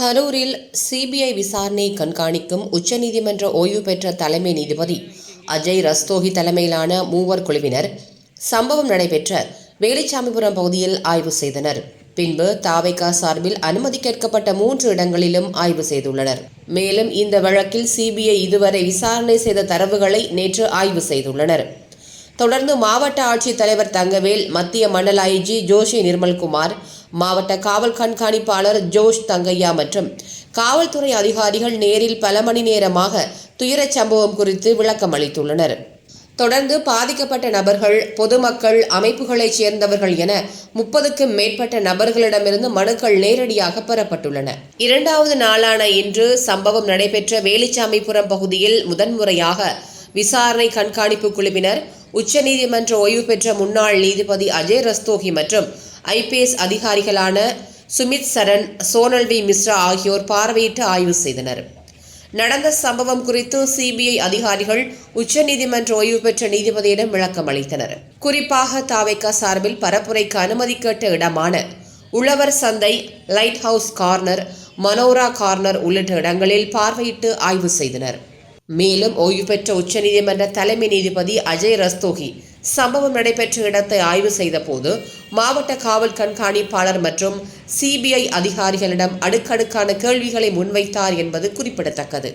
கரூரில் சிபிஐ விசாரணை கண்காணிக்கும் உச்சநீதிமன்ற ஓய்வு பெற்ற தலைமை நீதிபதி அஜய் ரஸ்தோகி தலைமையிலான மூவர் குழுவினர் சம்பவம் நடைபெற்ற வேலிச்சாமிபுரம் பகுதியில் ஆய்வு செய்தனர். பின்பு தாவைக்கா சார்பில் அனுமதி கேட்கப்பட்ட மூன்று இடங்களிலும் ஆய்வு செய்துள்ளனர். மேலும் இந்த வழக்கில் சிபிஐ இதுவரை விசாரணை செய்த தரவுகளை நேற்று ஆய்வு செய்துள்ளனர். தொடர்ந்து மாவட்ட ஆட்சித்தலைவர் தங்கவேல் மத்திய மண்டல ஐஜி ஜோஷி நிர்மல்குமார் மாவட்ட காவல் கண்காணிப்பாளர் ஜோஷ் தங்கையா மற்றும் காவல்துறை அதிகாரிகள் நேரில் பல மணி நேரமாக துயரச் சம்பவம் குறித்து விளக்கம் அளித்துள்ளனர். தொடர்ந்து பாதிக்கப்பட்ட நபர்கள் பொதுமக்கள் அமைப்புகளைச் சேர்ந்தவர்கள் என முப்பதுக்கும் மேற்பட்ட நபர்களிடமிருந்து மனுக்கள் நேரடியாக பெறப்பட்டுள்ளன. இரண்டாவது நாளான இன்று சம்பவம் நடைபெற்ற வேலிச்சாமிபுரம் பகுதியில் முதன்முறையாக விசாரணை கண்காணிப்பு குழுவினர் உச்சநீதிமன்ற ஓய்வு பெற்ற முன்னாள் நீதிபதி அஜய் ரஸ்தோகி மற்றும் ஐபிஎஸ் அதிகாரிகளான சுமித் சரண் சோனல்வி மிஸ்ரா ஆகியோர் பார்வையிட்டு ஆய்வு செய்தனர். நடந்த சம்பவம் குறித்து சிபிஐ அதிகாரிகள் உச்சநீதிமன்ற ஓய்வு பெற்ற நீதிபதியிடம் விளக்கம் அளித்தனர். குறிப்பாக தாவைக்கா சார்பில் பரப்புரைக்கு அனுமதி கேட்ட இடமான உழவர் சந்தை lighthouse corner Manora corner உள்ளிட்ட இடங்களில் பார்வையிட்டு ஆய்வு செய்தனர். மேலும் ஓய்வு பெற்ற உச்சநீதிமன்ற தலைமை நீதிபதி அஜய் ரஸ்தோகி சம்பவம் நடைபெற்ற இடத்தை ஆய்வு செய்தபோது மாவட்ட காவல் கண்காணிப்பாளர் மற்றும் சிபிஐ அதிகாரிகளிடம் அடுக்கடுக்கான கேள்விகளை முன்வைத்தார் என்பது குறிப்பிடத்தக்கது.